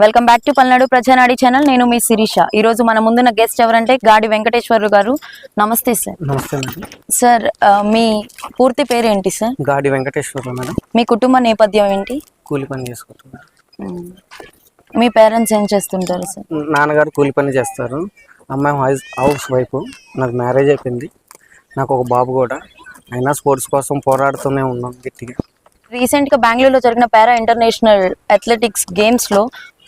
Welcome back to Palnadu Prajanadi channel. నేను మీ శిరీష. ఈ రోజు మన ముందున్న గెస్ట్ ఎవరంటే గాడి వెంకటేశ్వరు గారు. నమస్తే సార్. నమస్తే సార్ మీ పూర్తి పేరు ఏంటి సార్? గాడి వెంకటేశ్వర్లు మేడం. మీ కుటుంబ నేపథ్యం ఏంటి? కూలి పని చేసుకుంటున్నారు. మీ పేరెంట్స్ ఏం చేస్తుంటారు సార్? నాన్నగారు కూలి పని చేస్తారు. అమ్మాయి హౌస్ హౌస్ వైఫ్. నాకు మ్యారేజ్ అయిపోయింది. నాకు ఒక బాబు కూడా. అయినా స్పోర్ట్స్ కోసం పోరాడుతూనే ఉన్నాం గట్టిగా. రీసెంట్గా బెంగళూరులో జరిగిన పారా ఇంటర్నేషనల్ అథ్లెటిక్స్ గేమ్స్లో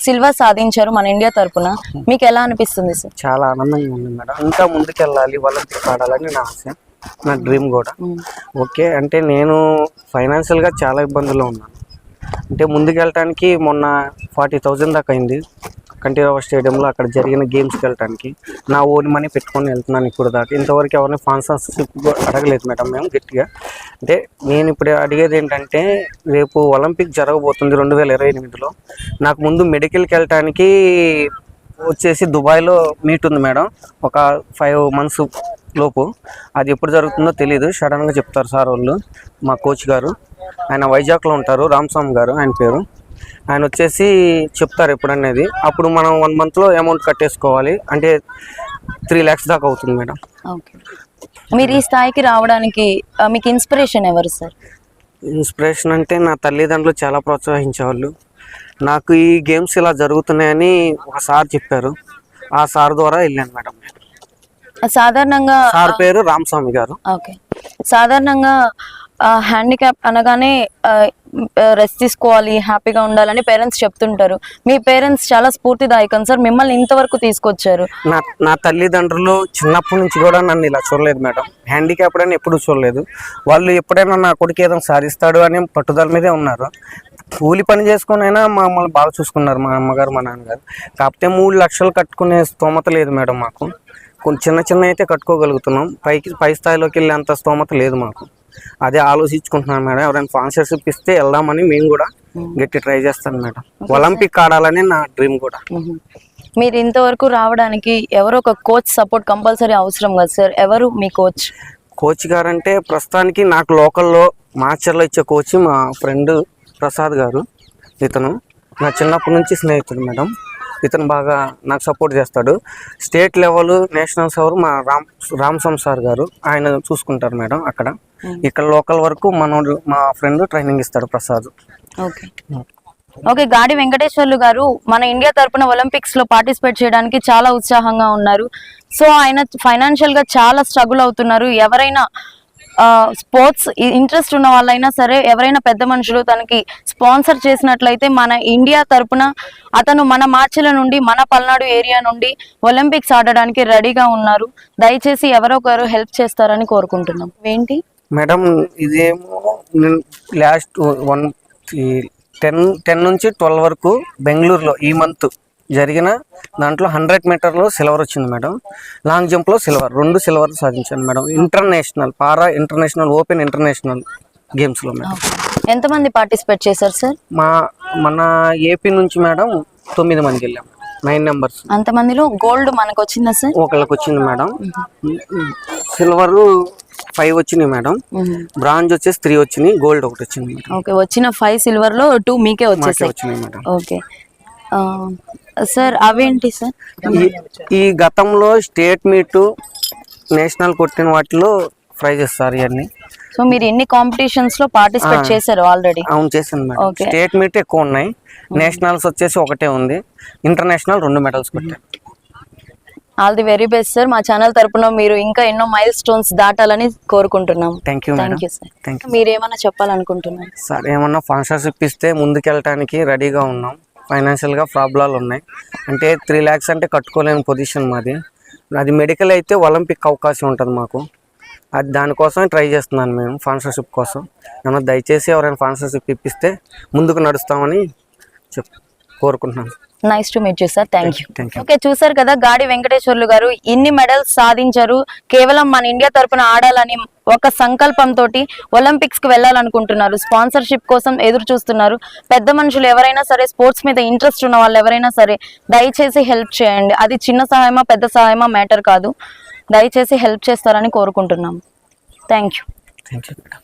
సిల్వర్ సాధించారు మన ఇండియా తరపున. మీకు ఎలా అనిపిస్తుంది సార్ చాలా ఆనందంగా ఉంది మేడం. ఇంకా ముందుకు వెళ్ళాలి ఒలింపిక్ ఆడాలని నా ఆశ నా డ్రీమ్ కూడా. ఓకే అంటే నేను ఫైనాన్షియల్గా చాలా ఇబ్బందుల్లో ఉన్నాను. అంటే ముందుకు వెళ్ళటానికి మొన్న ఫార్టీ థౌజండ్ దాకా అయింది. కంఠీరావు స్టేడియంలో అక్కడ జరిగిన గేమ్స్కి వెళ్ళడానికి నా ఓన్ మనీ పెట్టుకొని వెళ్తున్నాను ఇప్పుడు దాకా. ఇంతవరకు ఎవరిని స్పాన్సర్షిప్ అడగలేదు మేడం మేము గట్టిగా. అంటే నేను ఇప్పుడు అడిగేది ఏంటంటే రేపు ఒలింపిక్ జరగబోతుంది రెండు వేల ఇరవై ఎనిమిదిలో. నాకు ముందు మెడికల్కి వెళ్ళటానికి వచ్చేసి దుబాయ్లో మీట్ ఉంది మేడం. ఒక ఫైవ్ మంత్స్ లోపు. అది ఎప్పుడు జరుగుతుందో తెలియదు సడన్గా చెప్తారు సార్ వాళ్ళు. మా కోచ్ గారు. ఆయన వైజాగ్లో ఉంటారు. రామస్వామి గారు ఆయన పేరు. ఆయన వచ్చేసి చెప్తారు ఎప్పుడనేది. అప్పుడు మనం వన్ మంత్లో అమౌంట్ కట్టేసుకోవాలి. అంటే త్రీ ల్యాక్స్ దాకా అవుతుంది మేడం. ఓకే. మీరు ఈ స్థాయికి రావడానికి ఆ, మీకు ఇన్స్పిరేషన్ ఎవరు సార్? ఇన్స్పిరేషన్ అంటే నా తల్లిదండ్రులు చాలా ప్రోత్సహించేవాళ్ళు. నాకు ఈ గేమ్స్ ఇలా జరుగుతున్నాయని ఒక సార్ చెప్పారు. ఆ సార్ ద్వారా వెళ్ళాను మేడం. సాధారణంగా సార్ పేరు రామస్వామి గారు. ఓకే. సాధారణంగా హ్యాండిక్యాప్ అనగానే రెస్ట్ తీసుకోవాలి హ్యాపీగా ఉండాలని పేరెంట్స్ చెప్తుంటారు. మీ పేరెంట్స్ చాలా స్ఫూర్తిదాయకం సార్. మిమ్మల్ని ఇంతవరకు తీసుకొచ్చారు. నా నా తల్లిదండ్రులు చిన్నప్పటి నుంచి కూడా నన్ను ఇలా చూడలేదు మేడం. హ్యాండిక్యాప్ అని ఎప్పుడు చూడలేదు. వాళ్ళు ఎప్పుడైనా నా కొడుకు ఏదైనా సాధిస్తాడు అని పట్టుదల మీదే ఉన్నారు. కూలి పని చేసుకుని అయినా మమ్మల్ని బాగా చూసుకున్నారు మా అమ్మగారు మా నాన్నగారు. కాకపోతే మూడు లక్షలు కట్టుకునే స్తోమత లేదు మేడం మాకు. కొన్ని చిన్న చిన్న అయితే కట్టుకోగలుగుతున్నాం. పైకి పై స్థాయిలోకి వెళ్ళే అంత స్తోమత లేదు మాకు. అదే ఆలోచించుకుంటున్నాను మేడం. ఎవరైనా స్పాన్సర్షిప్ ఇస్తే వెళ్దామని మేము కూడా గట్టి ట్రై చేస్తాను మేడం. ఒలింపిక్ ఆడాలని నా డ్రీమ్ కూడా. మీరు ఇంతవరకు రావడానికి ఎవరో ఒక కోచ్ సపోర్ట్ కంపల్సరీ అవసరం కదా సార్? ఎవరు మీ కోచ్ కోచ్ గారు అంటే ప్రస్తుతానికి నాకు లోకల్లో మాస్టర్లో ఇచ్చే కోచ్ మా ఫ్రెండ్ ప్రసాద్ గారు. ఇతను నా చిన్నప్పటి నుంచి స్నేహితుడు మేడం. ఇతను బాగా నాకు సపోర్ట్ చేస్తాడు. స్టేట్ లెవెల్ నేషనల్స్ ఎవరు మా రామ్ రామ్సం సార్ గారు ఆయన చూసుకుంటారు మేడం అక్కడ. ఇక్కడ లోకల్ వరకు మనోడు మా ఫ్రెండ్ ట్రైనింగ్ ఇస్తాడు ప్రసాద్. ఓకే. ఓకే గాడి వెంకటేశ్వర్లు గారు మన ఇండియా తరపున ఒలింపిక్స్లో పార్టిసిపేట్ చేయడానికి చాలా ఉత్సాహంగా ఉన్నారు. సో ఆయన ఫైనాన్షియల్గా చాలా స్ట్రగుల్ అవుతున్నారు. ఎవరైనా స్పోర్ట్స్ ఇంట్రెస్ట్ ఉన్న వాళ్ళైనా సరే ఎవరైనా పెద్ద మనుషులు తనకి స్పాన్సర్ చేసినట్లయితే మన ఇండియా తరపున అతను మన మార్చిల నుండి మన పల్నాడు ఏరియా నుండి ఒలింపిక్స్ ఆడడానికి రెడీగా ఉన్నారు. దయచేసి ఎవరో ఒకరు హెల్ప్ చేస్తారని కోరుకుంటున్నాం. ఏంటి? మేడం ఇదేమో నేను లాస్ట్ వన్ టెన్ టెన్ నుంచి ట్వెల్వ్ వరకు బెంగళూరులో ఈ మంత్. జరిగిన దాంట్లో హండ్రెడ్ మీటర్లో సిల్వర్ వచ్చింది మేడం. లాంగ్ జంప్లో సిల్వర్ రెండు సిల్వర్ సాధించాను madam. International para international open international గేమ్స్లో మేడం. ఎంతమంది పార్టిసిపేట్ చేశారు సార్? మా మన ఏపీ నుంచి మేడం తొమ్మిది మంది వెళ్ళాం. నైన్ నెంబర్స్ అంతమందిలో గోల్డ్ మనకు వచ్చిందా సార్ ఒకళ్ళకి వచ్చింది మేడం సిల్వర్ ఫైవ్ వచ్చినాయి మేడం. బ్రాంజ్ వచ్చేసి త్రీ వచ్చినాయి గోల్డ్ ఒకటి వచ్చింది ఓకే వచ్చిన ఫైవ్ సిల్వర్లో టూ మీకే వచ్చేసాయి. వచ్చినాయి మేడం. ఓకే. సార్ అవేంటి సార్? ఈ- గతంలో స్టేట్ మీటు నేషనల్ కొట్టిన వాటిలో ప్రైజెస్ సార్ ఇవన్నీ. సో మీరు ఎన్ని కాంపిటీషన్స్లో పార్టిసిపేట్ చేశారు ఆల్రెడీ? అవును చేసింది మేడం. స్టేట్ మీట్ ఎక్కువ ఉన్నాయి. నేషనల్స్ వచ్చేసి ఒకటే ఉంది. ఇంటర్నేషనల్ రెండు మెడల్స్ కొట్టాను all the very best sir. మా ఛానల్ తరపున మీరు ఇంకా ఎన్నో మైల్ స్టోన్స్ దాటాలని కోరుకుంటున్నాం. Thank you thank you sir మీరు ఏమైనా చెప్పాలనుకుంటున్నారు? సార్ ఏమన్నా స్పాన్సర్షిప్ ఇస్తే ముందుకెళ్ళటానికి రెడీగా ఉన్నాం. ఫైనాన్షియల్గా ప్రాబ్లాలు ఉన్నాయి. అంటే త్రీ ల్యాక్స్ అంటే కట్టుకోలేని పొజిషన్ మాది. అది మెడికల్ అయితే ఒలింపిక్ అవకాశం ఉంటుంది మాకు. అది దానికోసమే ట్రై చేస్తున్నాను మేము స్పాన్సర్షిప్ కోసం. ఏమన్నా దయచేసి ఎవరైనా స్పాన్సర్షిప్ ఇప్పిస్తే ముందుకు నడుస్తామని చెప్ కోరుకుంటున్నాను. Nice to meet you sir thank you okay చూసారు కదా గాడి వెంకటేశ్వర్లు గారు ఇన్ని మెడల్స్ సాధించారు. కేవలం మన ఇండియా తరపున ఆడాలని ఒక సంకల్పంతో ఒలింపిక్స్కి వెళ్ళాలనుకుంటున్నారు. స్పాన్సర్షిప్ కోసం ఎదురు చూస్తున్నారు. పెద్ద మనుషులు ఎవరైనా సరే స్పోర్ట్స్ మీద ఇంట్రెస్ట్ ఉన్న వాళ్ళు ఎవరైనా సరే దయచేసి హెల్ప్ చేయండి. అది చిన్న సహాయమా పెద్ద సహాయమా మ్యాటర్ కాదు. దయచేసి హెల్ప్ చేస్తారని కోరుకుంటున్నాం thank you thank you madam